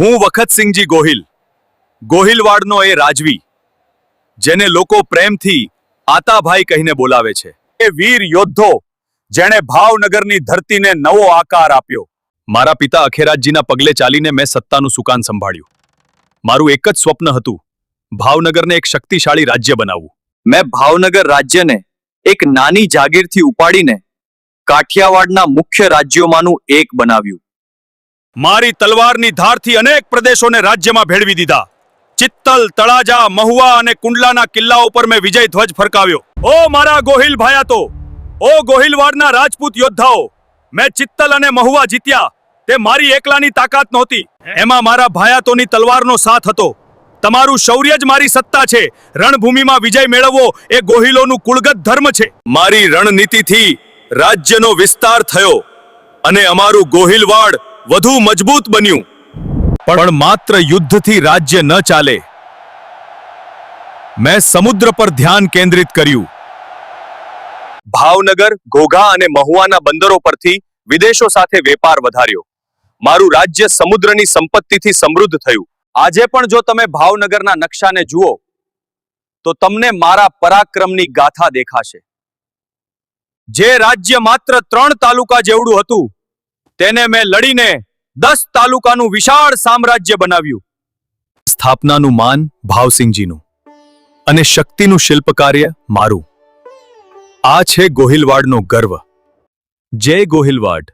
હું વખતસિંહજી ગોહિલ. ગોહિલવાડનો એ રાજવી, જેને લોકો પ્રેમથી આતાભાઈ કહીને બોલાવે છે. એ વીર યોદ્ધો, જેણે ભાવનગરની ધરતીને નવો આકાર આપ્યો. મારા પિતા અખેરાજજીના પગલે ચાલીને મેં સત્તાનું સુકાન સંભાળ્યું. મારું એક જ સ્વપ્ન હતું, ભાવનગરને એક શક્તિશાળી રાજ્ય બનાવવું. મેં ભાવનગર રાજ્યને એક નાની જાગીરથી ઉપાડીને કાઠિયાવાડના મુખ્ય રાજ્યોમાંનું એક બનાવ્યું. મારી તલવારની ધારથી અનેક પ્રદેશોને રાજ્યમાં ભેળવી દીધા. ચિત્તલ, તળાજા, મહુવા અને કુંડલાના કિલ્લા ઉપર મેં વિજય ધ્વજ ફરકાવ્યો. ઓ મારા ગોહિલ ભાયાતો, ઓ ગોહિલવાડના રાજપૂત યોદ્ધાઓ, મેં ચિત્તલ અને મહુવા જીત્યા. તે મારી એકલાની તાકાત નહોતી. એમાં મારા ભાયાતોની તલવારનો સાથ હતો. તમારું શૌર્ય જ મારી સત્તા છે. રણભૂમિમાં વિજય મેળવવો એ ગોહિલોનું કુળગત ધર્મ છે. મારી રણનીતિથી રાજ્યનો વિસ્તાર થયો અને અમારું ગોહિલવાડ વધુ મજબૂત બન્યું. પણ માત્ર યુદ્ધથી રાજ્ય ન ચાલે. મેં સમુદ્ર પર ધ્યાન કેન્દ્રિત કર્યું. ભાવનગર, ઘોઘા અને મહુવાના બંદરો પરથી વિદેશો સાથે વેપાર વધાર્યો. મારું રાજ્ય સમુદ્રની સંપત્તિથી સમૃદ્ધ થયું. આજે પણ જો તમે ભાવનગરના નકશાને જુઓ, તો તમને મારા પરાક્રમની ગાથા દેખાશે. જે રાજ્ય માત્ર ત્રણ તાલુકા જેવડું હતું તેને મેં લડીને દસ તાલુકાનું વિશાળ સામ્રાજ્ય બનાવ્યું. સ્થાપનાનું માન ભાવસિંહજીનું અને શક્તિનું શિલ્પકાર્ય મારું. આ છે ગોહિલવાડનો ગર્વ. જય ગોહિલવાડ.